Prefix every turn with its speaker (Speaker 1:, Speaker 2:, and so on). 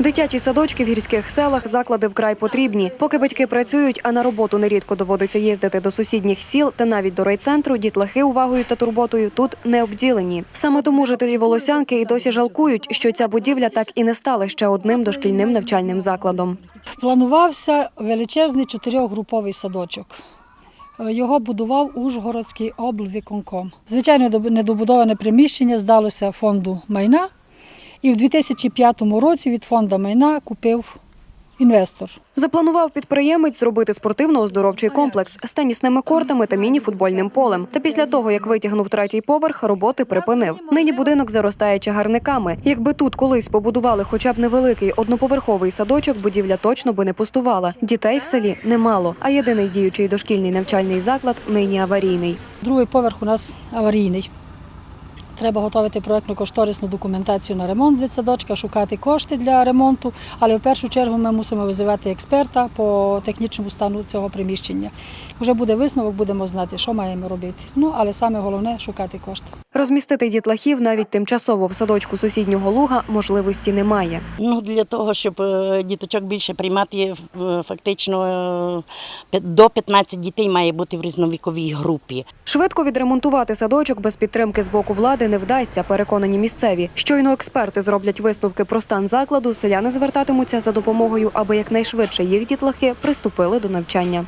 Speaker 1: Дитячі садочки в гірських селах заклади вкрай потрібні. Поки батьки працюють, а на роботу нерідко доводиться їздити до сусідніх сіл та навіть до райцентру, дітлахи увагою та турботою тут не обділені. Саме тому жителі Волосянки і досі жалкують, що ця будівля так і не стала ще одним дошкільним навчальним закладом.
Speaker 2: Планувався величезний чотирьохгруповий садочок. Його будував Ужгородський облвиконком. Звичайно, доб- недобудоване приміщення здалося фонду майна, і в 2005 році від фонду майна купив інвестор.
Speaker 1: Запланував підприємець зробити спортивно-оздоровчий комплекс з тенісними кортами та міні-футбольним полем. Та після того, як витягнув третій поверх, роботи припинив. Нині будинок заростає чагарниками. Якби тут колись побудували хоча б невеликий одноповерховий садочок, будівля точно би не пустувала. Дітей в селі немало, а єдиний діючий дошкільний навчальний заклад нині аварійний.
Speaker 2: Другий поверх у нас аварійний. Треба готувати проєктно-кошторисну документацію на ремонт для садочка, шукати кошти для ремонту, але в першу чергу ми мусимо визивати експерта по технічному стану цього приміщення. Вже буде висновок, будемо знати, що маємо робити. Ну, але саме головне шукати кошти.
Speaker 1: Розмістити дітлахів навіть тимчасово в садочку сусіднього луга можливості немає.
Speaker 3: Ну, для того, щоб е, діточок більше приймати, е, фактично е, до 15 дітей має бути в різновіковій групі.
Speaker 1: Швидко відремонтувати садочок без підтримки з боку влади не вдасться, переконані місцеві. Щойно експерти зроблять висновки про стан закладу, селяни звертатимуться за допомогою, аби якнайшвидше їх дітлахи приступили до навчання.